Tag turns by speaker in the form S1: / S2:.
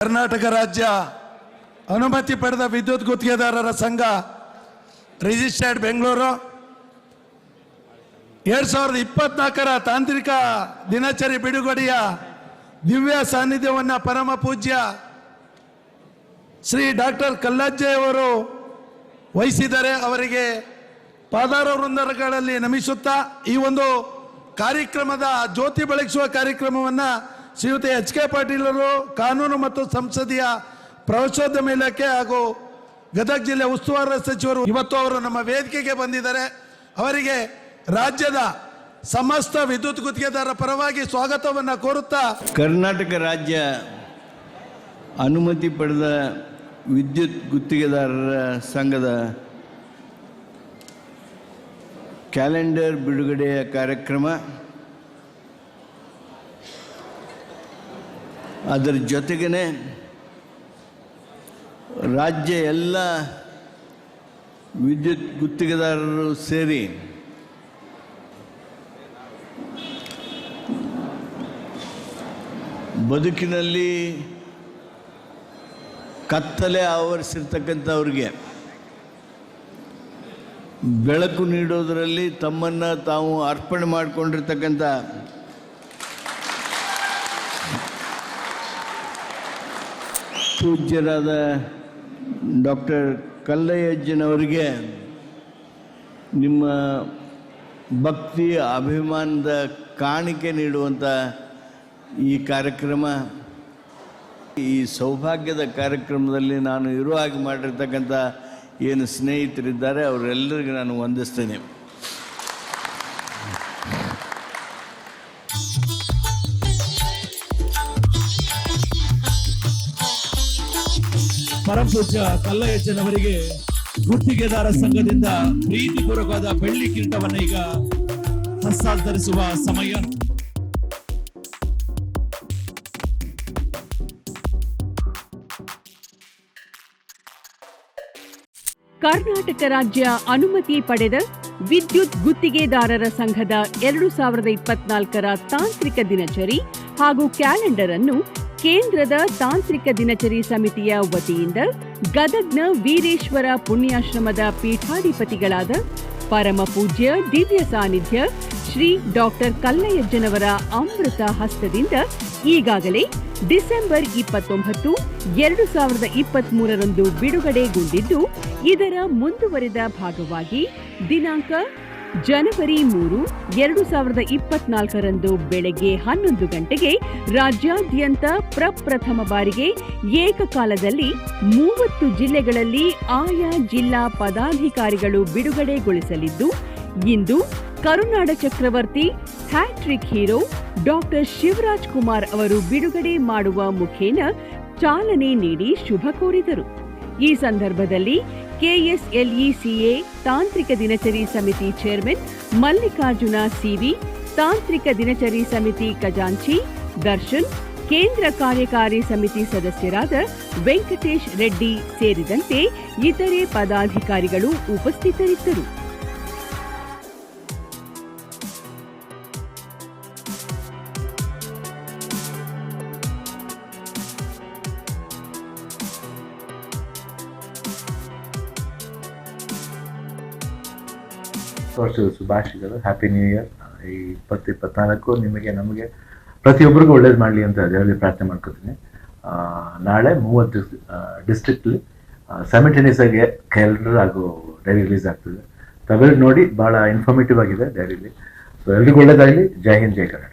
S1: ಕರ್ನಾಟಕ ರಾಜ್ಯ ಅನುಮತಿ ಪಡೆದ ವಿದ್ಯುತ್ ಗುತ್ತಿಗೆದಾರರ ಸಂಘ ರಿಜಿಸ್ಟರ್ಡ್ ಬೆಂಗಳೂರು. ಎರಡ್ ಸಾವಿರದ ಇಪ್ಪತ್ನಾಲ್ಕರ ತಾಂತ್ರಿಕ ದಿನಚರಿ ಬಿಡುಗಡೆಯ ದಿವ್ಯ ಸಾನ್ನಿಧ್ಯವನ್ನು ಪರಮ ಪೂಜ್ಯ ಶ್ರೀ ಡಾಕ್ಟರ್ ಕಲ್ಲಜ್ಜೆಯವರು ವಹಿಸಿದರೆ ಅವರಿಗೆ ಪಾದಾರ ವೃಂದಗಳಲ್ಲಿ ನಮಿಸುತ್ತಾ ಈ ಒಂದು ಕಾರ್ಯಕ್ರಮದ ಜ್ಯೋತಿ ಬೆಳಗಿಸುವ ಕಾರ್ಯಕ್ರಮವನ್ನು ಶ್ರೀಯುತ ಎಚ್ ಕೆ ಪಾಟೀಲರು ಕಾನೂನು ಮತ್ತು ಸಂಸದೀಯ ಪ್ರವಾಸೋದ್ಯಮ ಇಲಾಖೆ ಹಾಗೂ ಗದಗ ಜಿಲ್ಲೆ ಉಸ್ತುವಾರಿ ಸಚಿವರು ಇವತ್ತು ಅವರು ನಮ್ಮ ವೇದಿಕೆಗೆ ಬಂದಿದ್ದಾರೆ. ಅವರಿಗೆ ರಾಜ್ಯದ ಸಮಸ್ತ ವಿದ್ಯುತ್ ಗುತ್ತಿಗೆದಾರರ ಪರವಾಗಿ ಸ್ವಾಗತವನ್ನು ಕೋರುತ್ತಾ
S2: ಕರ್ನಾಟಕ ರಾಜ್ಯ ಅನುಮತಿ ಪಡೆದ ವಿದ್ಯುತ್ ಗುತ್ತಿಗೆದಾರರ ಸಂಘದ ಕ್ಯಾಲೆಂಡರ್ ಬಿಡುಗಡೆಯ ಕಾರ್ಯಕ್ರಮ ಅದರ ಜೊತೆಗೇ ರಾಜ್ಯ ಎಲ್ಲ ವಿದ್ಯುತ್ ಗುತ್ತಿಗೆದಾರರು ಸೇರಿ ಬದುಕಿನಲ್ಲಿ ಕತ್ತಲೆ ಆವರಿಸಿರ್ತಕ್ಕಂಥವ್ರಿಗೆ ಬೆಳಕು ನೀಡೋದರಲ್ಲಿ ತಮ್ಮನ್ನು ತಾವು ಅರ್ಪಣೆ ಮಾಡಿಕೊಂಡಿರ್ತಕ್ಕಂಥ ಪೂಜ್ಯರಾದ ಡಾಕ್ಟರ್ ಕಲ್ಲಯ್ಯಜ್ಜನವರಿಗೆ ನಿಮ್ಮ ಭಕ್ತಿ ಅಭಿಮಾನದ ಕಾಣಿಕೆ ನೀಡುವಂಥ ಈ ಕಾರ್ಯಕ್ರಮ, ಈ ಸೌಭಾಗ್ಯದ ಕಾರ್ಯಕ್ರಮದಲ್ಲಿ ನಾನು ಇರುವ ಹಾಗೆ ಮಾಡಿರ್ತಕ್ಕಂಥ ಏನು ಸ್ನೇಹಿತರಿದ್ದಾರೆ, ಅವರೆಲ್ಲರಿಗೂ ನಾನು ವಂದಿಸ್ತೇನೆ.
S3: ಪರಮಪೂಜ್ಯ ಕಲ್ಲಯ್ಯಜ್ಜನವರಿಗೆ ಗುತ್ತಿಗೆದಾರ ಸಂಘದಿಂದ ಪ್ರೀತಿಪೂರ್ವಕವಾದ ಬೆಳ್ಳಿ ಕಿರೀಟವನ್ನು ಈಗ ಹಸ್ತಾಂತರಿಸುವ ಸಮಯ.
S4: ಕರ್ನಾಟಕ ರಾಜ್ಯ ಅನುಮತಿ ಪಡೆದ ವಿದ್ಯುತ್ ಗುತ್ತಿಗೆದಾರರ ಸಂಘದ ಎರಡು ಸಾವಿರದ ಇಪ್ಪತ್ನಾಲ್ಕರ ತಾಂತ್ರಿಕ ದಿನಚರಿ ಹಾಗೂ ಕ್ಯಾಲೆಂಡರ್ ಅನ್ನು ಕೇಂದ್ರದ ತಾಂತ್ರಿಕ ದಿನಚರಿ ಸಮಿತಿಯ ವತಿಯಿಂದ ಗದಗ್ನ ವೀರೇಶ್ವರ ಪುಣ್ಯಾಶ್ರಮದ ಪೀಠಾಧಿಪತಿಗಳಾದ ಪರಮ ಪೂಜ್ಯ ದಿವ್ಯ ಸಾನ್ನಿಧ್ಯ ಶ್ರೀ ಡಾಕ್ಟರ್ ಕಲ್ಲಯ್ಯಜ್ಜನವರ ಅಮೃತ ಹಸ್ತದಿಂದ ಈಗಾಗಲೇ ಡಿಸೆಂಬರ್ ಇಪ್ಪತ್ತೊಂಬತ್ತು, ಎರಡು ಸಾವಿರದ ಇಪ್ಪತ್ತ್ ಮೂರರಂದು ಬಿಡುಗಡೆಗೊಂಡಿದ್ದು, ಇದರ ಮುಂದುವರೆದ ಭಾಗವಾಗಿ ದಿನಾಂಕ ಜನವರಿ ಮೂರು, ಎರಡು ಸಾವಿರದ ಇಪ್ಪತ್ನಾಲ್ಕರಂದು ಬೆಳಗ್ಗೆ ಹನ್ನೊಂದು ಗಂಟೆಗೆ ರಾಜ್ಯಾದ್ಯಂತ ಪ್ರಪ್ರಥಮ ಬಾರಿಗೆ ಏಕಕಾಲದಲ್ಲಿ ಮೂವತ್ತು ಜಿಲ್ಲೆಗಳಲ್ಲಿ ಆಯಾ ಜಿಲ್ಲಾ ಪದಾಧಿಕಾರಿಗಳು ಬಿಡುಗಡೆಗೊಳಿಸಲಿದ್ದು, ಇಂದು ಕರುನಾಡ ಚಕ್ರವರ್ತಿ hattrick hero doctor Shivaraj Kumar ಅವರು ಬಿಡುಗಡೆ ಮಾಡುವ ಮುಖೇನ ಚಾಲನೆ ನೀಡಿ ಶುಭ ಕೋರಿದರು. ಈ ಸಂದರ್ಭದಲ್ಲಿ ಕೆಎಸ್ಎಲ್ಇಸಿಎ ತಾಂತ್ರಿಕ ದಿನಚರಿ ಸಮಿತಿ ಚೇರ್ಮನ್ ಮಲ್ಲಿಕಾರ್ಜುನ ಸಿವಿ, ತಾಂತ್ರಿಕ ದಿನಚರಿ ಸಮಿತಿ ಖಜಾಂಚಿ, ದರ್ಶನ್, ಕೇಂದ್ರ ಕಾರ್ಯಕಾರಿ ಸಮಿತಿ ಸದಸ್ಯರಾದ ವೆಂಕಟೇಶ್ ರೆಡ್ಡಿ ಸೇರಿದಂತೆ ಇತರೆ ಪದಾಧಿಕಾರಿಗಳು ಉಪಸ್ಥಿತರಿದ್ದರು.
S5: ವರ್ಷದ ಶುಭಾಶಯಗಳು. ಹ್ಯಾಪಿ ನ್ಯೂ ಇಯರ್ ಈ ಇಪ್ಪತ್ತು ಇಪ್ಪತ್ನಾಲ್ಕು ನಿಮಗೆ, ನಮಗೆ ಪ್ರತಿಯೊಬ್ಬರಿಗೂ ಒಳ್ಳೇದು ಮಾಡಲಿ ಅಂತ ದೇವರಲ್ಲಿ ಪ್ರಾರ್ಥನೆ ಮಾಡ್ಕೋತೀನಿ. ನಾಳೆ ಮೂವತ್ತು ಡಿಸ್ಟ್ರಿಕ್ಟ್ಲಿ ಸೆಮಿಟೇನಿಯಸ್ ಆಗಿ ಕ್ಯಾಲೆಂಡರ್ ಹಾಗೂ ಡೈರಿ ರಿಲೀಸ್ ಆಗ್ತದೆ. ತಾವೆಲ್ಲರೂ ನೋಡಿ ಭಾಳ ಇನ್ಫಾರ್ಮೇಟಿವ್ ಆಗಿದೆ ಡೈರಿಲಿ ಸೊ ಎಲ್ರಿಗೂ ಒಳ್ಳೇದಾಗಲಿ. ಜೈ ಹಿಂದ್, ಜೈ ಕನ್ನಡ